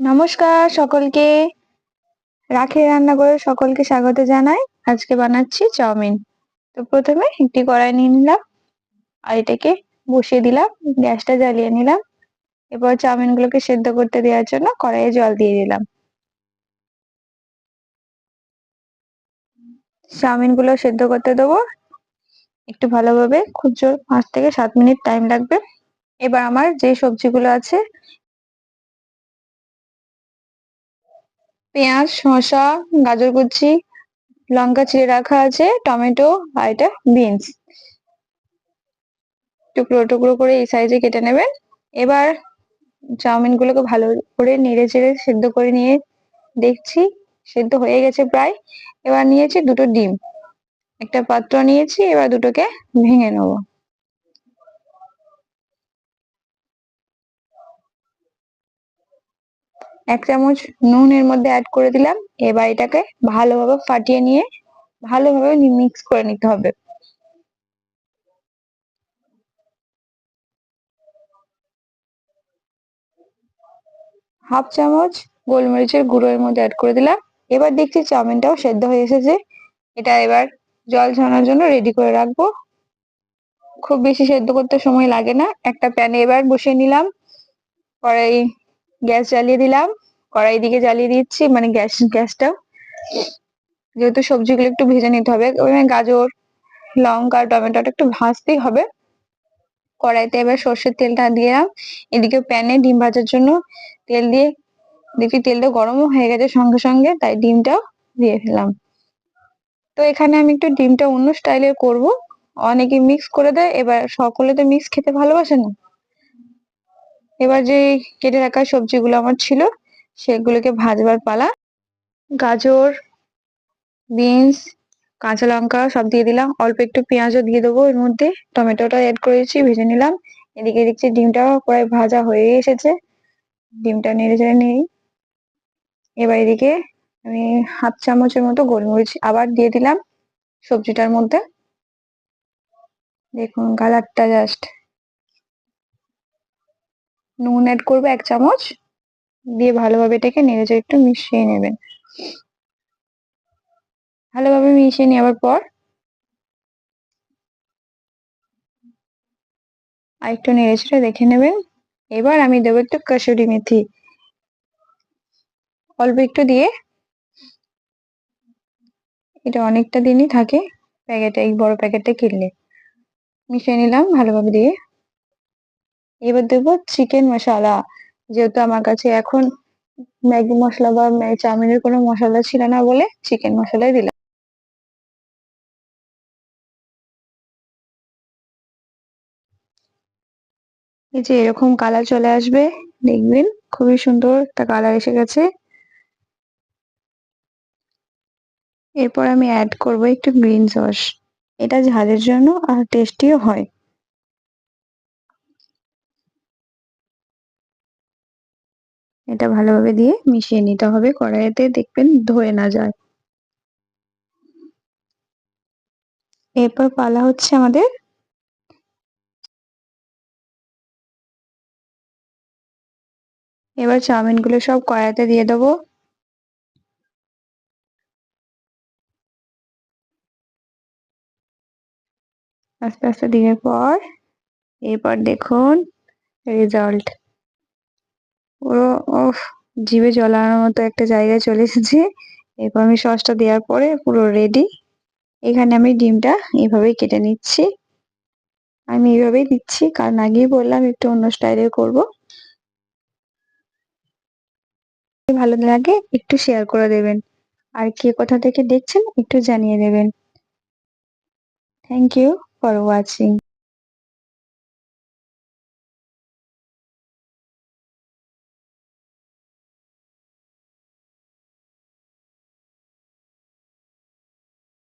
নমস্কার সকলকে। রাখি রান্না করে সকলকে স্বাগত জানাই। আজকে বানাচ্ছি চাউমিন। তো প্রথমে একটি কড়াই নিয়ে নিলাম আর এটাকে বসিয়ে দিলাম, গ্যাসটা জ্বালিয়ে নিলাম। এরপর চাউমিন গুলোকে সেদ্ধ করতে দেওয়ার জন্য কড়াইয়ে জল দিয়ে দিলাম। চাউমিনগুলো সেদ্ধ করতে দেবো। একটু ভালোভাবে খুব জোর, পাঁচ থেকে সাত মিনিট টাইম লাগবে। এবার আমার যে সবজিগুলো আছে পেঁয়াজ, শসা, গাজর কুচি, লঙ্কা চিড়ে রাখা আছে, টমেটো আর এটা বিনস। টুকরো টুকরো করে এই সাইজে কেটে নেবেন। এবার চাউমিন গুলোকে ভালো করে নেড়ে চেড়ে সেদ্ধ করে নিয়ে দেখছি, সেদ্ধ হয়ে গেছে প্রায়। এবার নিয়েছি দুটো ডিম। একটা পাত্র নিয়েছি, এবার দুটোকে ভেঙে নেব। এক চামচ নুন এর মধ্যে অ্যাড করে দিলাম। এবার এটাকে ভালোভাবে ফাটিয়ে নিয়ে ভালোভাবে মিক্স করে নিতে হবে। হাফ চামচ গোলমরিচের গুঁড়ো এর মধ্যে অ্যাড করে দিলাম। এবার দেখছি চাউমিনটাও সেদ্ধ হয়ে এসেছে। এটা এবার জল ঝরানোর জন্য রেডি করে রাখব। খুব বেশি সেদ্ধ করতে সময় লাগে না। একটা প্যানে এবার বসিয়ে নিলাম। কড়াই গ্যাস জ্বালিয়ে দিলাম, কড়াই দিকে জ্বালিয়ে দিচ্ছি মানে গ্যাস, গ্যাসটা। যেহেতু সবজিগুলো একটু ভেজে নিতে হবে গাজর, লঙ্কা টমেটোটা একটু ভাজতেই হবে। কড়াইতে এবার সর্ষের তেলটা দিলাম এদিকে প্যানে ডিম ভাজার জন্য তেল দিয়ে, দেখি তেলটা গরমও হয়ে গেছে সঙ্গে সঙ্গে, তাই ডিমটাও দিয়ে ফেলাম তো এখানে আমি একটু ডিমটা অন্য স্টাইলের করব। অনেকে মিক্স করে দেয়, এবার সকলে তো মিক্স খেতে ভালোবাসে না। এবার যে কেটে রাখা সবজিগুলো আমার ছিল, সেগুলোকে ভাজবার পালা। গাজর, বিনস, কাঁচা লঙ্কা সব দিয়ে দিলাম। অল্প একটু পেঁয়াজও দিয়ে দেবো এর মধ্যে। টমেটোটা অ্যাড করেছি, ভেজে নিলাম। এদিকে দেখছি ডিমটা প্রায় ভাজা হয়ে এসেছে, ডিমটা নেড়ে চেড়ে নেই। এবার এদিকে আমি হাফ চামচের মতো গোলমরিচ আবার দিয়ে দিলাম সবজিটার মধ্যে। দেখুন কালারটা জাস্ট নুন অ্যাড করব এক চামচ। দিয়ে ভালোভাবে এটাকে নেড়ে একটু মিশিয়ে নেবেন। ভালোভাবে মিশিয়ে নেওয়ার পর আর একটু নেড়ে দেখে নেবেন। এবার আমি দেবো একটু কাসুরি মেথি। অল্প একটু দিয়ে এটা অনেকটা দিনই থাকে, প্যাকেটে, এই বড় প্যাকেটটা কিনলে। মিশিয়ে নিলাম ভালোভাবে দিয়ে। এবার দেবো চিকেন মশলা যেহেতু আমার কাছে এখন ম্যাগি মশলা বা চাউমিনের কোনো মশলা ছিল না বলে চিকেন মশলাই দিলাম। এই যে এরকম কালার চলে আসবে, দেখবেন খুবই সুন্দর একটা কালার এসে গেছে। এরপর আমি অ্যাড করব একটু গ্রিন সস এটা ঝালের জন্য আর টেস্টিও হয়। এটা ভালোভাবে দিয়ে মিশিয়ে নিতে হবে। কড়াইতে দেখবেন ধরে না যায়। এরপর পালা হচ্ছে আমাদের এবার চাউমিনগুলো সব কড়াইতে দিয়ে দেবো। আস্তে আস্তে দিনের পর, এরপর দেখুন রেজাল্ট পুরো ওফ জিভে জলানোর মতো একটা জায়গায় চলে এসেছে। এরপর আমি সসটা দেওয়ার পরে পুরো রেডি এখানে আমি ডিমটা এভাবেই কেটে নিচ্ছি। আমি এইভাবেই দিচ্ছি, কারণ আগেই বললাম একটু অন্য স্টাইলের করব। ভালো লাগে একটু শেয়ার করে দেবেন। আর কে কোথা থেকে দেখছেন একটু জানিয়ে দেবেন। Thank you for watching